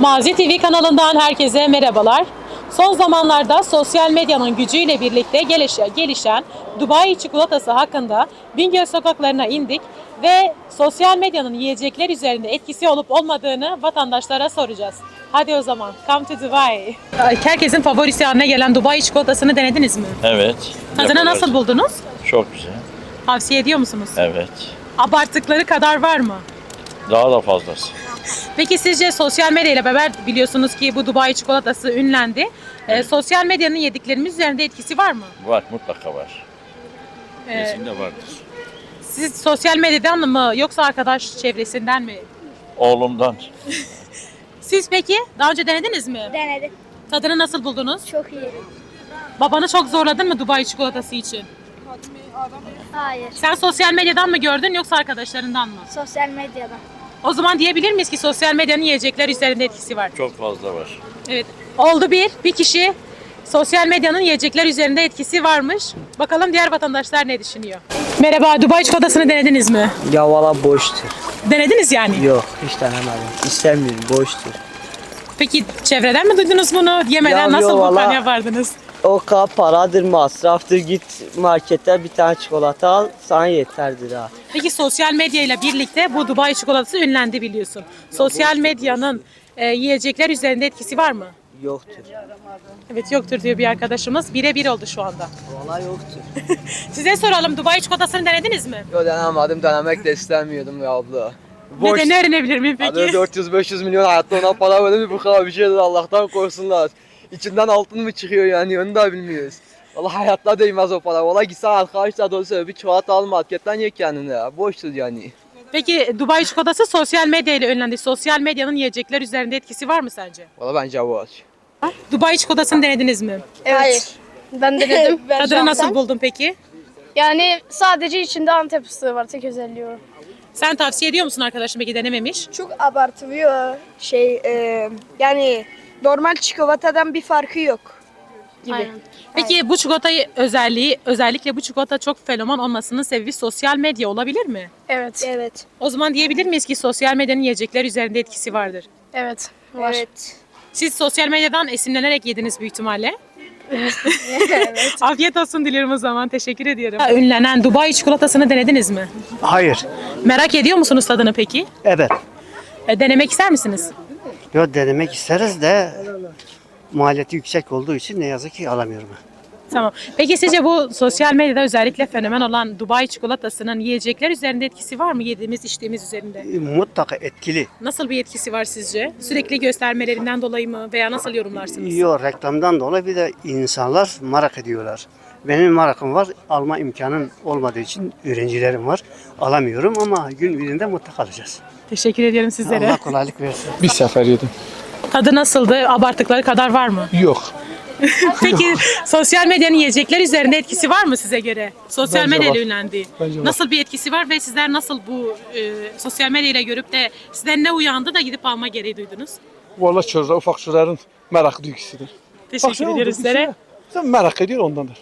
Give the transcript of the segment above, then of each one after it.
Mazi TV kanalından herkese merhabalar. Son zamanlarda sosyal medyanın gücüyle birlikte gelişe- gelişen Dubai çikolatası hakkında Bingöl sokaklarına indik ve sosyal medyanın yiyecekler üzerinde etkisi olup olmadığını vatandaşlara soracağız. Hadi o zaman come to Dubai. Herkesin favorisi haline gelen Dubai çikolatasını denediniz mi? Evet. Tadını nasıl buldunuz? Çok güzel. Tavsiye ediyor musunuz? Evet. Abarttıkları kadar var mı? Daha da fazlası. Peki sizce sosyal medya ile beraber biliyorsunuz ki bu Dubai çikolatası ünlendi. Ee, sosyal medyanın yediklerimiz üzerinde etkisi var mı? Var mutlaka var. Ee, Kesinlikle vardır. siz sosyal medyadan mı yoksa arkadaş çevresinden mi? Oğlumdan Siz peki daha önce denediniz mi? Denedim. Tadını nasıl buldunuz? Çok iyi. Babanı çok zorladın mı Dubai çikolatası için? Hayır. Sen sosyal medyadan mı gördün yoksa arkadaşlarından mı? Sosyal medyadan. O zaman diyebilir miyiz ki sosyal medyanın yiyecekler üzerinde etkisi var? çok fazla var. Evet. Oldu bir. Bir kişi sosyal medyanın yiyecekler üzerinde etkisi varmış. Bakalım diğer vatandaşlar ne düşünüyor? Merhaba, Dubai çikolatasını denediniz mi? Ya valla boştur. Denediniz yani. Yok hiç denemedim. İstemiyorum boştur. Peki çevreden mi duydunuz bunu? Yemeden Ya nasıl yo, bu valla- plan yapardınız? O kadar paradır masraftır git markete bir tane çikolata al sana yeterdir ha. Peki sosyal medya ile birlikte bu Dubai çikolatası ünlendi biliyorsun. Sosyal medyanın e, yiyecekler üzerinde etkisi var mı? Yoktur. Evet yoktur diyor bir arkadaşımız. Bire bir oldu şu anda. Valla yoktur. Size soralım Dubai çikolatasını denediniz mi? Yo denemedim, denemek de istemiyordum ya abla. Neden öğrenebilir miyim peki? 400-500 milyon hayatta ona para verir bu kadar bir şeydir Allah'tan korusunlar. İçinden altın mı çıkıyor yani onu da bilmiyoruz. Valla hayatta değmez o para. Valla gitsen arkadaşlar doğru bir çikolata al marketten ye kendine ya. Boştur yani. Peki Dubai çikolatası sosyal medya ile önlendi. Sosyal medyanın yiyecekler üzerinde etkisi var mı sence? Valla bence var. Dubai çikolatasını denediniz mi? Evet. Ben denedim. Tadını nasıl buldun peki? Yani sadece içinde Antep fıstığı var tek özelliği o. Sen tavsiye ediyor musun arkadaşım peki denememiş? çok abartılıyor şey e, yani normal çikolatadan bir farkı yok gibi. Aynen. Peki bu çikolatayı özelliği özellikle bu çikolata çok fenomen olmasının sebebi sosyal medya olabilir mi? Evet. Evet. O zaman diyebilir miyiz ki sosyal medyanın yiyecekler üzerinde etkisi vardır? Evet. Var. Evet. Siz sosyal medyadan esinlenerek yediniz büyük ihtimalle. Afiyet olsun diliyorum o zaman. Teşekkür ediyorum. Ünlenen Dubai çikolatasını denediniz mi? Hayır. Merak ediyor musunuz tadını peki? Evet. E, Denemek ister misiniz? Yo denemek isteriz de maliyeti yüksek olduğu için ne yazık ki alamıyorum. Tamam. Peki sizce bu sosyal medyada özellikle fenomen olan Dubai çikolatasının yiyecekler üzerinde etkisi var mı? Yediğimiz, içtiğimiz üzerinde. E, Mutlaka etkili. Nasıl bir etkisi var sizce? Sürekli göstermelerinden dolayı mı veya nasıl yorumlarsınız? Yo reklamdan dolayı bir de insanlar merak ediyorlar. Benim merakım var. Alma imkanım olmadığı için öğrencilerim var. Alamıyorum ama gün birinde mutlaka alacağız. Teşekkür ediyorum sizlere. Allah kolaylık versin. Bir sefer yedim. Tadı nasıldı? Abarttıkları kadar var mı? Yok. Peki sosyal medyanın yiyecekler üzerinde etkisi var mı size göre? Sosyal Bence medya var. ünlendi. Bence var. Nasıl bir etkisi var ve sizler nasıl bu e, sosyal medya ile görüp de sizden ne uyandı da gidip alma gereği duydunuz? Valla çocuklar, ufak çocukların merak duygusıdır. Teşekkür ediyoruz sizlere. Sen merak ediyor ondandır.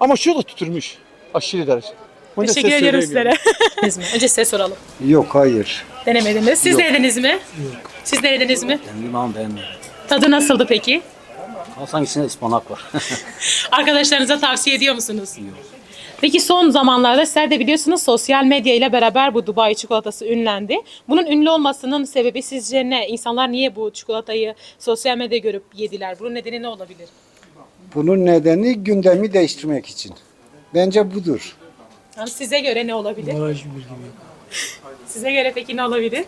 Ama şu da tutturmuş. Aşırı derece. Da Teşekkür size ediyoruz söyleyemiyorum. sizlere. Önce size soralım. Yok hayır. Denemediniz. Siz denediniz mi? Siz denediniz mi? Tamam beğenmedim. Tadı nasıldı peki? Hangisinde ıspanak var? Arkadaşlarınıza tavsiye ediyor musunuz? Peki son zamanlarda sizler de biliyorsunuz sosyal medya ile beraber bu Dubai çikolatası ünlendi. Bunun ünlü olmasının sebebi sizce ne? İnsanlar niye bu çikolatayı sosyal medya görüp yediler? Bunun nedeni ne olabilir? Bunun nedeni gündemi değiştirmek için. Bence budur. Yani size göre ne olabilir? Size göre peki ne olabilir?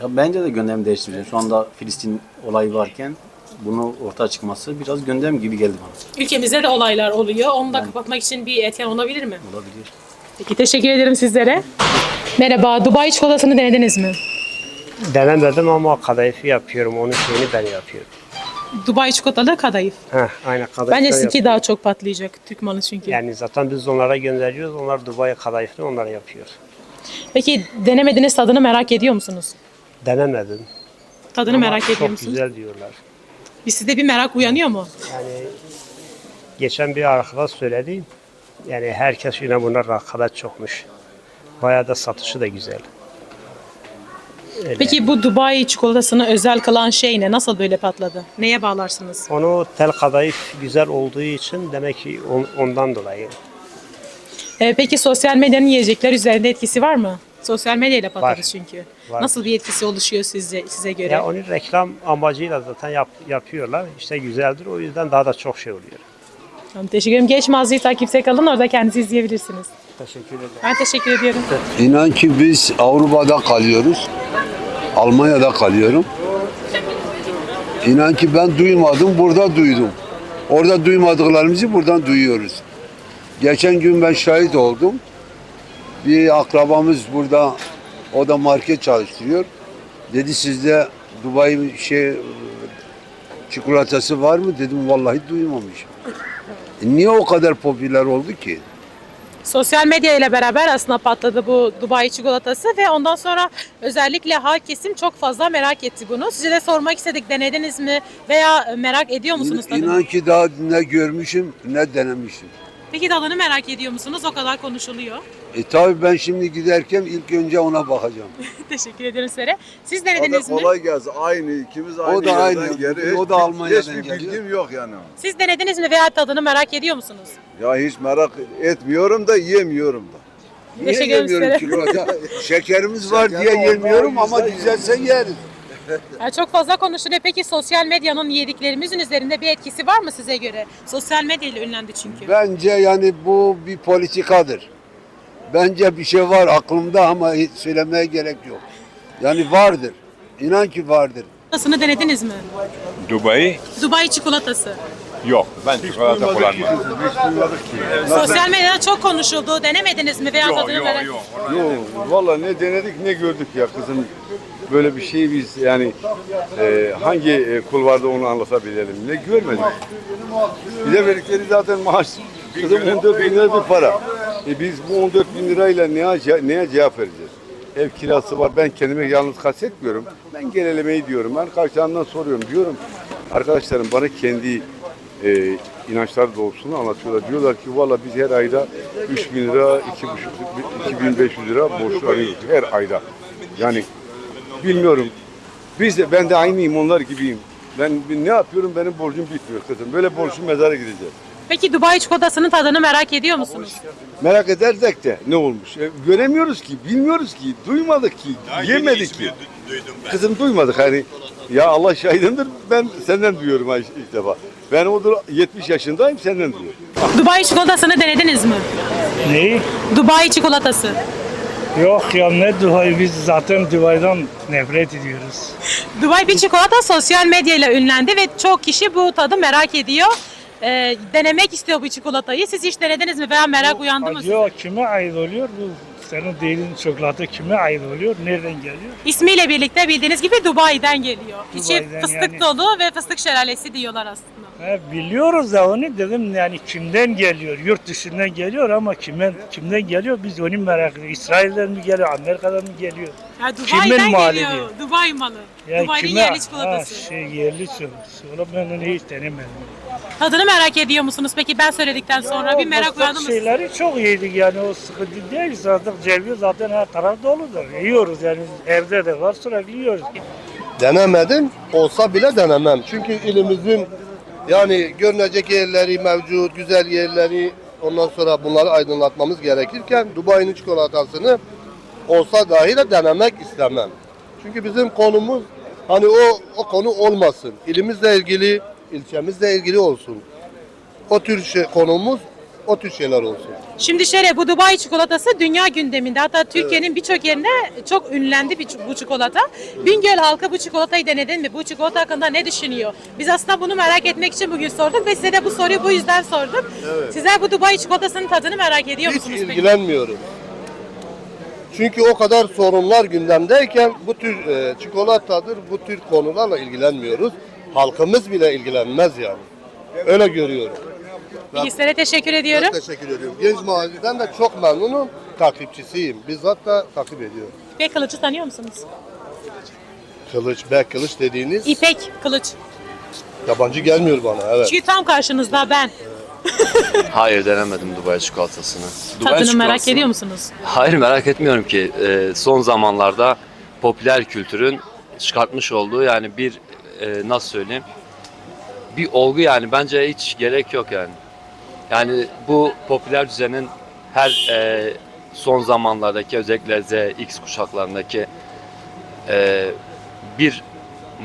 Ya bence de gündem değiştiriyor. Şu anda Filistin olayı varken bunu ortaya çıkması biraz gündem gibi geldi bana. Ülkemizde de olaylar oluyor. Onu da kapatmak için bir etken olabilir mi? Olabilir. Peki teşekkür ederim sizlere. Merhaba, Dubai çikolatasını denediniz mi? Denemedim ama kadayıfı yapıyorum. Onun şeyini ben yapıyorum. Dubai çikolatalı kadayıf. Heh, aynen kadayıf. Bence ben sizinki daha çok patlayacak. Türk malı çünkü. Yani zaten biz onlara gönderiyoruz. Onlar Dubai kadayıfını onlar yapıyor. Peki denemediniz tadını merak ediyor musunuz? Denemedim. Tadını Ama merak ediyor Çok musunuz? güzel diyorlar. Bir sizde bir merak uyanıyor mu? Yani geçen bir arkadaş söyledi. Yani herkes yine bunlar rakabat çokmuş. Bayağı da satışı da güzel. Peki bu Dubai çikolatasını özel kılan şey ne? Nasıl böyle patladı? Neye bağlarsınız? Onu tel kadayıf güzel olduğu için demek ki ondan dolayı. Ee, peki sosyal medyanın yiyecekler üzerinde etkisi var mı? Sosyal medyayla patladı Var. çünkü. Var. Nasıl bir etkisi oluşuyor sizce size göre? Ya onu reklam amacıyla zaten yap, yapıyorlar. İşte güzeldir. O yüzden daha da çok şey oluyor. Tamam, teşekkür ederim. Geç mağazayı takipte kalın. Orada kendinizi izleyebilirsiniz. Teşekkür ederim. Ben teşekkür ediyorum. İnan ki biz Avrupa'da kalıyoruz. Almanya'da kalıyorum. İnan ki ben duymadım, burada duydum. Orada duymadıklarımızı buradan duyuyoruz. Geçen gün ben şahit oldum. Bir akrabamız burada, o da market çalıştırıyor. Dedi sizde Dubai şey çikolatası var mı? Dedim vallahi duymamışım. E niye o kadar popüler oldu ki? Sosyal medya ile beraber aslında patladı bu Dubai çikolatası ve ondan sonra özellikle halk kesim çok fazla merak etti bunu. Size de sormak istedik denediniz mi veya merak ediyor musunuz İn- tadını? İnan ki daha ne görmüşüm ne denemişim. Peki tadını merak ediyor musunuz? O kadar konuşuluyor. E tabi ben şimdi giderken ilk önce ona bakacağım. Teşekkür ederim size. Siz denediniz mi? gelsin. Aynı ikimiz aynı O da yerden aynı. geri. O da Almanya'dan Hiçbir geliyor. bilgim yok yani. Siz denediniz mi veya tadını merak ediyor musunuz? Ya hiç merak etmiyorum da yemiyorum da. Niye Teşekkür ederim yemiyorum çikolata? Şekerimiz var Şeker diye olmayan yemiyorum ama güzel güzelse yeriz. Ya çok fazla konuşuluyor. Peki sosyal medyanın yediklerimizin üzerinde bir etkisi var mı size göre? Sosyal medya ile ünlendi çünkü. Bence yani bu bir politikadır. Bence bir şey var aklımda ama hiç söylemeye gerek yok. Yani vardır. İnan ki vardır. Çikolatasını denediniz mi? Dubai? Dubai çikolatası. Yok. Ben çikolata kullanmam. Sosyal medyada çok konuşuldu. Denemediniz mi veya tadını merak Yok valla ne denedik ne gördük ya kızım. Böyle bir şey biz yani e, hangi e, kulvarda onu anlatabilelim ne görmedik. Bize verdikleri zaten maaş. Kızım 14 bin lira bir para. E biz bu 14 bin lirayla neye, neye cevap vereceğiz? Ev kirası var. Ben kendime yalnız kastetmiyorum. Ben genelemeyi diyorum. Ben karşılarından soruyorum. Diyorum arkadaşlarım bana kendi e, inançları doğrultusunda anlatıyorlar. Diyorlar ki valla biz her ayda 3 bin lira, 2,5 2500 lira borçlanıyoruz her ayda. Yani bilmiyorum. Biz de ben de aynıyım onlar gibiyim. Ben ne yapıyorum benim borcum bitmiyor kızım. Böyle borçlu mezara gideceğiz. Peki Dubai çikolatasının tadını merak ediyor musunuz? Merak edersek de ne olmuş? E, göremiyoruz ki, bilmiyoruz ki, duymadık ki, yemedik ki. Kızım duymadık hani. Ya Allah şahidimdir ben senden duyuyorum ha ilk ilk defa. Ben odur 70 yaşındayım senden duyuyorum. Dubai çikolatasını denediniz mi? Neyi? Dubai çikolatası. Yok ya ne Dubai biz zaten Dubai'den nefret ediyoruz. Dubai bir çikolata sosyal medya ile ünlendi ve çok kişi bu tadı merak ediyor. Ee, denemek istiyor bu çikolatayı. Siz hiç denediniz mi veya merak uyandı mı? Yok kime ait oluyor bu? Senin dediğin çikolata kime ait oluyor? Nereden geliyor? İsmiyle birlikte bildiğiniz gibi Dubai'den geliyor. İçi Dubai'den fıstık yani. dolu ve fıstık şelalesi diyorlar aslında. He, biliyoruz da onu dedim yani kimden geliyor? Yurt dışından geliyor ama kimden kimden geliyor? Biz onu merak ediyoruz. İsrail'den mi geliyor? Amerika'dan mı geliyor? Ya Kimin Dubai'den malı geliyor. diyor? Dubai malı. Ya Dubai'nin kime- yerli çikolatası. Ha, şey yerli çikolatası. Oğlum ben onu hiç denemedim. Tadını merak ediyor musunuz peki ben söyledikten sonra Ya bir o merak fıstık uyandı mı? şeyleri çok yedik yani o sıkıntı değil. Zaten ceviz zaten her taraf doludur. Yiyoruz yani evde de var sürekli yiyoruz. Denemedim, olsa bile denemem. Çünkü ilimizin yani görünecek yerleri mevcut, güzel yerleri ondan sonra bunları aydınlatmamız gerekirken Dubai'nin çikolatasını olsa dahi de denemek istemem. Çünkü bizim konumuz hani o o konu olmasın. İlimizle ilgili, ilçemizle ilgili olsun. O tür şey, konumuz o tür şeyler olsun. Şimdi şöyle bu Dubai çikolatası dünya gündeminde. Hatta Türkiye'nin birçok yerine çok ünlendi bir- bu çikolata. Bingöl halkı bu çikolatayı denedin mi? Bu çikolata hakkında ne düşünüyor? Biz aslında bunu merak etmek için bugün sorduk ve size de bu soruyu bu yüzden sorduk. Sizler bu Dubai çikolatasının tadını merak ediyor Hiç musunuz peki? ilgilenmiyorum. Çünkü o kadar sorunlar gündemdeyken bu tür e, çikolatadır, bu tür konularla ilgilenmiyoruz. Halkımız bile ilgilenmez yani. Öyle görüyorum. Bilgisayara teşekkür ediyorum. Ben teşekkür ediyorum. Genç Mahallesi'den de çok memnunum. Takipçisiyim. Bizzat da takip ediyorum. İpek Kılıç'ı tanıyor musunuz? Kılıç, bek kılıç dediğiniz İpek Kılıç. yabancı gelmiyor bana. Evet. Çünkü tam karşınızda ben. Hayır denemedim Dubai çikolatasını. Tadını merak ediyor musunuz? Hayır merak etmiyorum ki. Ee, son zamanlarda popüler kültürün çıkartmış olduğu yani bir e, nasıl söyleyeyim bir olgu yani bence hiç gerek yok yani. Yani bu popüler düzenin her e, son zamanlardaki özellikle Z, X kuşaklarındaki e, bir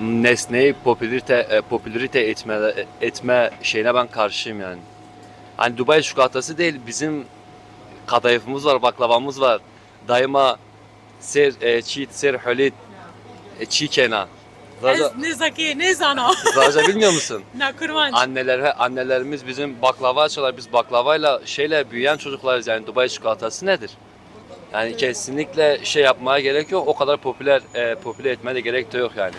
nesneyi popülerite e, popülerite etme etme şeyine ben karşıyım yani. Hani Dubai çikolatası değil bizim kadayıfımız var, baklavamız var. Daima ser e, çiğ ser hölit e, çiğ kena. Raja, Ne zaki ne zana. Raja bilmiyor musun? Ne kırmanç. Anneler annelerimiz bizim baklava açarlar. Biz baklavayla şeyle büyüyen çocuklarız yani Dubai çikolatası nedir? Yani kesinlikle şey yapmaya gerek yok. O kadar popüler e, popüler etmeye de gerek de yok yani.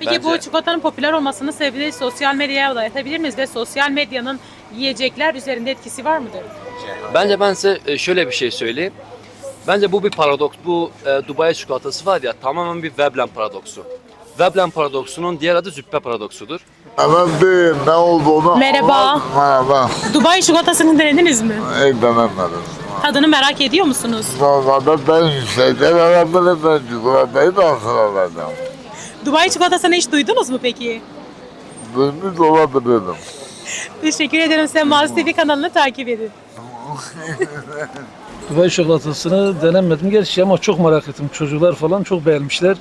Peki bu Bence- çikolatanın popüler olmasının sebebi sosyal medyaya dayatabilir miyiz ve sosyal medyanın yiyecekler üzerinde etkisi var mıdır? Bence ben size e, şöyle bir şey söyleyeyim. Bence bu bir paradoks. Bu e, Dubai çikolatası var ya tamamen bir Veblen paradoksu. Veblen paradoksunun diğer adı züppe paradoksudur. Efendim ne olduğunu Merhaba. anlat- Merhaba. Dubai çikolatasını denediniz mi? Ey denemedim. Tadını merak ediyor musunuz? Normalde ben şeyden alabilirim ben çikolatayı da hatırlamadım. Dubai çikolatasını hiç duydunuz mu peki? Duymuş olabilirim. Teşekkür ederim. Sen Mazi TV kanalını takip edin. Dubai çikolatasını denemedim gerçi ama çok merak ettim. Çocuklar falan çok beğenmişler.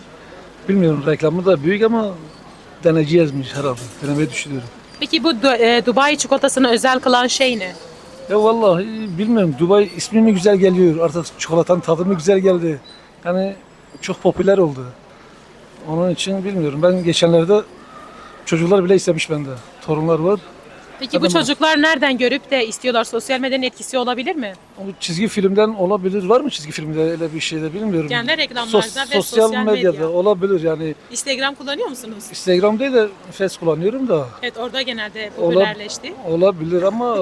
Bilmiyorum reklamı da büyük ama deneyeceğizmiş herhalde. Denemeyi düşünüyorum. Peki bu Du- e, Dubai çikolatasını özel kılan şey ne? Ya vallahi bilmiyorum Dubai ismi mi güzel geliyor artık çikolatanın tadı mı güzel geldi. Yani çok popüler oldu. Onun için bilmiyorum. Ben geçenlerde çocuklar bile istemiş bende. Torunlar var. Peki bu mi? çocuklar nereden görüp de istiyorlar? Sosyal medyanın etkisi olabilir mi? O çizgi filmden olabilir. Var mı çizgi filmde öyle bir şey de bilmiyorum. Yani reklamlarda Sos- ve sosyal, medyada medya. olabilir yani. Instagram kullanıyor musunuz? Instagram değil de Face kullanıyorum da. Evet orada genelde popülerleşti. Olabilir ama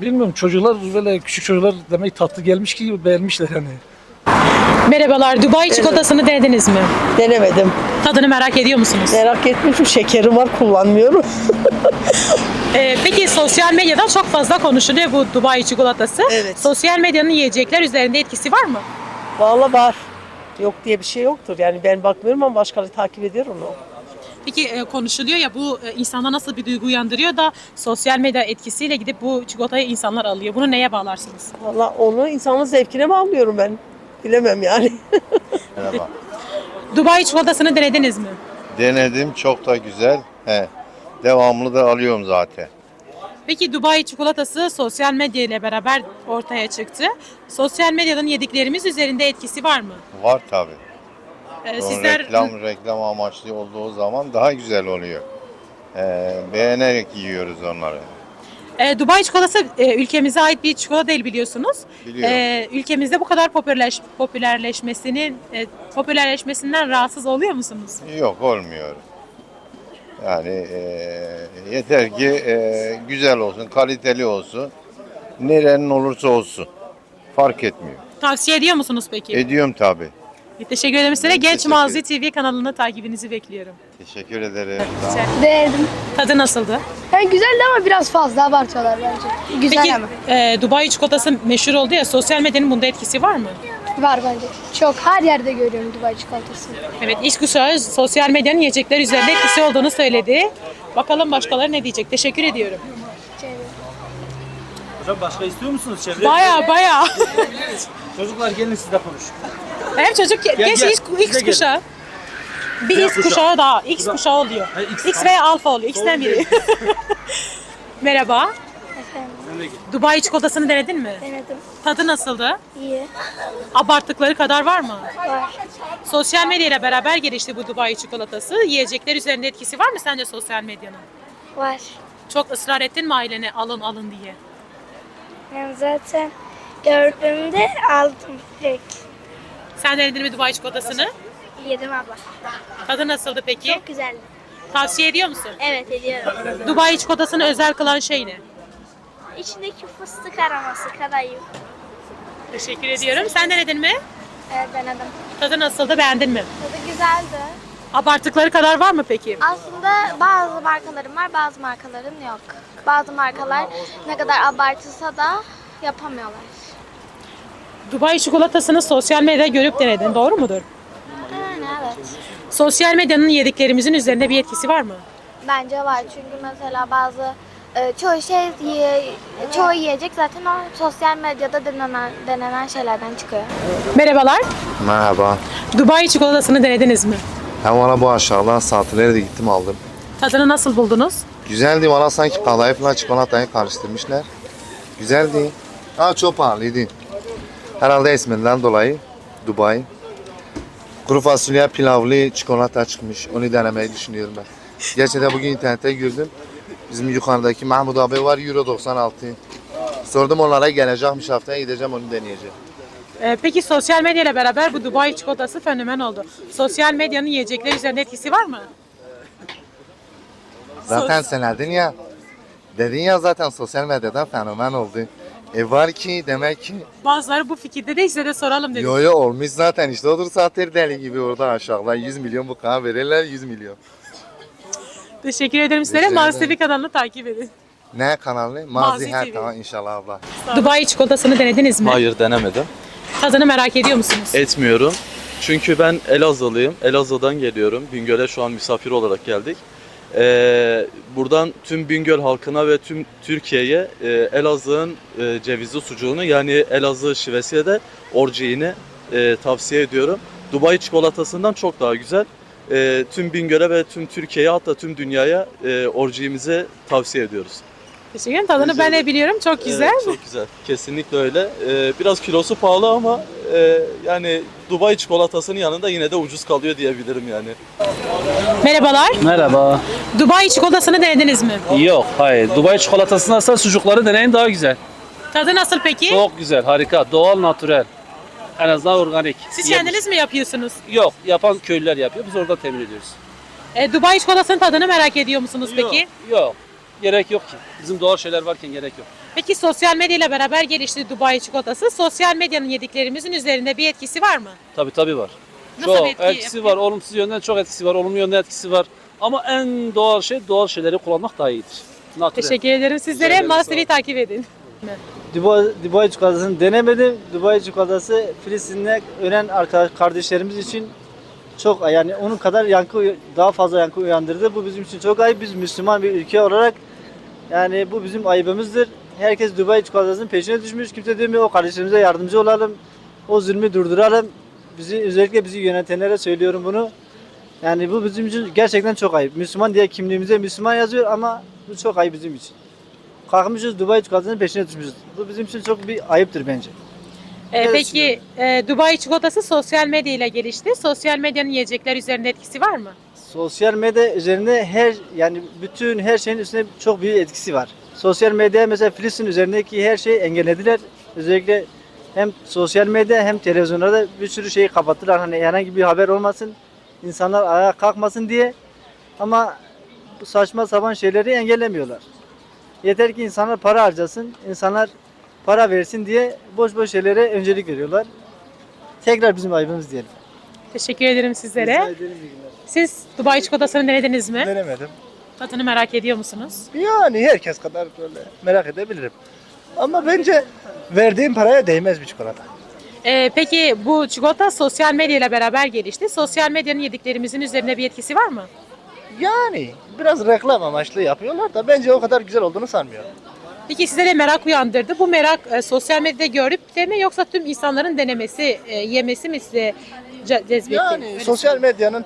bilmiyorum çocuklar böyle küçük çocuklar demek tatlı gelmiş ki beğenmişler yani. Merhabalar. Dubai çikolatasını denediniz mi? Denemedim. Tadını merak ediyor musunuz? Merak etmişim şekerim var kullanmıyorum. Ee, peki sosyal medyada çok fazla konuşuluyor bu Dubai çikolatası. Evet. Sosyal medyanın yiyecekler üzerinde etkisi var mı? Valla var. Yok diye bir şey yoktur. Yani ben bakmıyorum ama başkaları takip ediyor onu. Peki e, konuşuluyor ya bu e, insanda nasıl bir duygu uyandırıyor da sosyal medya etkisiyle gidip bu çikolatayı insanlar alıyor. Bunu neye bağlarsınız? Valla onu insanın zevkine bağlıyorum ben. Bilemem yani. Merhaba. Dubai çikolatasını denediniz mi? Denedim çok da güzel. He. Devamlı da alıyorum zaten. Peki Dubai çikolatası sosyal medya ile beraber ortaya çıktı. Sosyal medyanın yediklerimiz üzerinde etkisi var mı? Var tabi. Ee, sizler Reklam reklam amaçlı olduğu zaman daha güzel oluyor. Ee, beğenerek yiyoruz onları. E, Dubai çikolatası e, ülkemize ait bir çikolata değil biliyorsunuz. Biliyorum. E, ülkemizde bu kadar popülerleş, popülerleşmesinin e, popülerleşmesinden rahatsız oluyor musunuz? Yok olmuyor. Yani e, yeter ki e, güzel olsun, kaliteli olsun. Nerenin olursa olsun. Fark etmiyor. Tavsiye ediyor musunuz peki? Ediyorum tabi. Teşekkür ederim size. Ben Genç teşekkür Mazi TV kanalını takibinizi bekliyorum. Teşekkür ederim. Denedim. Tadı nasıldı? Yani güzeldi ama biraz fazla abartıyorlar bence. Güzel Peki ama. e, Dubai çikolatası meşhur oldu ya sosyal medyanın bunda etkisi var mı? Var bence. Çok her yerde görüyorum Dubai çikolatasını. Evet iş kuşağı sosyal medyanın yiyecekler üzerinde etkisi olduğunu söyledi. Bakalım başkaları ne diyecek. Teşekkür ediyorum. Hocam başka istiyor musunuz çevre? Baya baya. Çocuklar gelin siz de konuş. Hem çocuk geç gel. X, X kuşağı. Bir X kuşağı. kuşağı daha. X kuşağı oluyor. Ha, X. X veya alfa oluyor. X'ten biri. Merhaba. Efendim. Dubai çikolatasını denedin mi? Denedim. Tadı nasıldı? İyi. Abarttıkları kadar var mı? Var. Sosyal medya ile beraber gelişti bu Dubai çikolatası. Yiyecekler üzerinde etkisi var mı sence sosyal medyanın? Var. Çok ısrar ettin mi ailene alın alın diye? Ben zaten gördüğümde aldım direkt. Sen denedin mi Dubai çikolatasını? Yedim abla. Tadı nasıldı peki? Çok güzeldi. Tavsiye ediyor musun? Evet ediyorum. Dubai çikolatasını özel kılan şey ne? İçindeki fıstık aroması kadayıf. Teşekkür ediyorum. Sen denedin mi? Evet denedim. Tadı nasıldı? Beğendin mi? Tadı güzeldi. Abarttıkları kadar var mı peki? Aslında bazı markalarım var, bazı markaların yok. Bazı markalar ne kadar abartılsa da yapamıyorlar. Dubai çikolatasını sosyal medyada görüp denedin. Doğru mudur? Yani Sosyal medyanın yediklerimizin üzerinde bir etkisi var mı? Bence var çünkü mesela bazı e, çoğu şey çoğu yiyecek zaten o sosyal medyada denenen, denenen şeylerden çıkıyor. Merhabalar. Merhaba. Dubai çikolatasını denediniz mi? Ben valla bu aşağıdan saatleri de gittim aldım. Tadını nasıl buldunuz? Güzeldi valla sanki kadayıfla çikolatayı karıştırmışlar. Güzeldi. Ha çok pahalıydı. Herhalde isminden dolayı Dubai. Kuru fasulye pilavlı çikolata çıkmış. Onu denemeyi düşünüyorum ben. Gerçekten bugün internette gördüm. Bizim yukarıdaki Mahmut abi var Euro 96. Sordum onlara gelecekmiş haftaya gideceğim onu deneyeceğim. Ee, peki sosyal medya ile beraber bu Dubai çikolatası fenomen oldu. Sosyal medyanın yiyecekler üzerinde etkisi var mı? Zaten sen dedin ya. Dedin ya zaten sosyal medyadan fenomen oldu. E var ki demek ki Bazıları bu fikirde de size de soralım dedik. yo yo olmuş zaten işte odur saatleri deli gibi orada aşağıdan 100 milyon bu kadar verirler 100 milyon. Teşekkür ederim sizlere. Rica Mazi ederim. TV kanalını takip edin. Ne kanalı? Mazi Mazi, her TV. tamam inşallah abla. Dubai çikolatasını denediniz mi? Hayır denemedim. Tadını merak ediyor musunuz? Etmiyorum. Çünkü ben Elazığlıyım. Elazığ'dan geliyorum. Bingöl'e şu an misafir olarak geldik. Ee, buradan tüm Bingöl halkına ve tüm Türkiye'ye e, Elazığ'ın e, cevizli sucuğunu yani Elazığ şivesiyle de orciğini e, tavsiye ediyorum. Dubai çikolatasından çok daha güzel. E, tüm Bingöl'e ve tüm Türkiye'ye hatta tüm dünyaya e, orciğimizi tavsiye ediyoruz. Teşekkür ederim. Tadını ben de biliyorum. Çok güzel. Evet, çok güzel. Kesinlikle öyle. Ee, biraz kilosu pahalı ama e, yani Dubai çikolatasının yanında yine de ucuz kalıyor diyebilirim yani. Merhabalar. Merhaba. Dubai çikolatasını denediniz mi? Yok, hayır. Dubai çikolatasını asla sucukları deneyin daha güzel. Tadı nasıl peki? Çok güzel, harika. Doğal, natürel. En azından organik. Siz Yem- kendiniz mi yapıyorsunuz? Yok, yapan köylüler yapıyor. Biz orada temin ediyoruz. E, Dubai çikolatasının tadını merak ediyor musunuz peki? Yok, yok. Gerek yok ki. Bizim doğal şeyler varken gerek yok. Peki sosyal medya ile beraber gelişti Dubai çikolatası. Sosyal medyanın yediklerimizin üzerinde bir etkisi var mı? Tabii tabii var. Nasıl çok etki etkisi var. Olumsuz yönden çok etkisi var. Olumlu yönden etkisi var. Ama en doğal şey doğal şeyleri kullanmak daha iyidir. Natürel. Teşekkür ederim sizlere. TV'yi takip edin. Dubai, Dubai çikolatasını denemedim. Dubai çikolatası Filistin'de ölen arkadaş kardeşlerimiz için çok yani onun kadar yankı daha fazla yankı uyandırdı. Bu bizim için çok ayıp. Biz Müslüman bir ülke olarak yani bu bizim ayıbımızdır. Herkes Dubai çikolatasının peşine düşmüş. Kimse demiyor o kardeşlerimize yardımcı olalım. O zulmü durduralım. Bizi özellikle bizi yönetenlere söylüyorum bunu. Yani bu bizim için gerçekten çok ayıp. Müslüman diye kimliğimize Müslüman yazıyor ama bu çok ayıp bizim için. Kalkmışız Dubai çikolatasının peşine düşmüşüz. Bu bizim için çok bir ayıptır bence. E, Evet, peki e, Dubai çikolatası sosyal medya ile gelişti. Sosyal medyanın yiyecekler üzerinde etkisi var mı? Sosyal medya üzerinde her yani bütün her şeyin üstünde çok büyük etkisi var. Sosyal medya mesela Filistin üzerindeki her şeyi engellediler. Özellikle hem sosyal medya hem televizyonlarda bir sürü şeyi kapattılar. Hani herhangi bir haber olmasın, insanlar ayağa kalkmasın diye. Ama bu saçma sapan şeyleri engellemiyorlar. Yeter ki insanlar para harcasın, insanlar para versin diye boş boş şeylere öncelik veriyorlar. Tekrar bizim ayıbımız diyelim. Teşekkür ederim sizlere. Rica ederim. Siz Dubai çikolatasını denediniz mi? Denemedim. Tadını merak ediyor musunuz? Yani herkes kadar böyle merak edebilirim. Ama bence verdiğim paraya değmez bir çikolata. E, peki bu çikolata sosyal medya ile beraber gelişti. Sosyal medyanın yediklerimizin üzerinde bir etkisi var mı? Yani biraz reklam amaçlı yapıyorlar da bence o kadar güzel olduğunu sanmıyorum. Peki size de merak uyandırdı. Bu merak e, sosyal medyada görüp de mi yoksa tüm insanların denemesi, e, yemesi mi size ce- cezbetti? Yani Öyle sosyal medyanın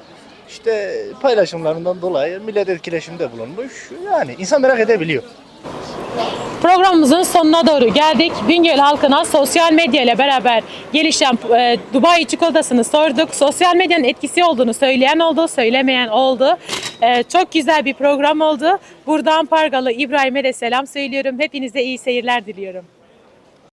işte paylaşımlarından dolayı millet etkileşimde bulunmuş. Yani insan merak edebiliyor. Programımızın sonuna doğru geldik. Bingöl halkına sosyal medya ile beraber gelişen e, Dubai çikolatasını sorduk. Sosyal medyanın etkisi olduğunu söyleyen oldu, söylemeyen oldu. E, çok güzel bir program oldu. Buradan Pargalı İbrahim'e de selam söylüyorum. Hepinize iyi seyirler diliyorum.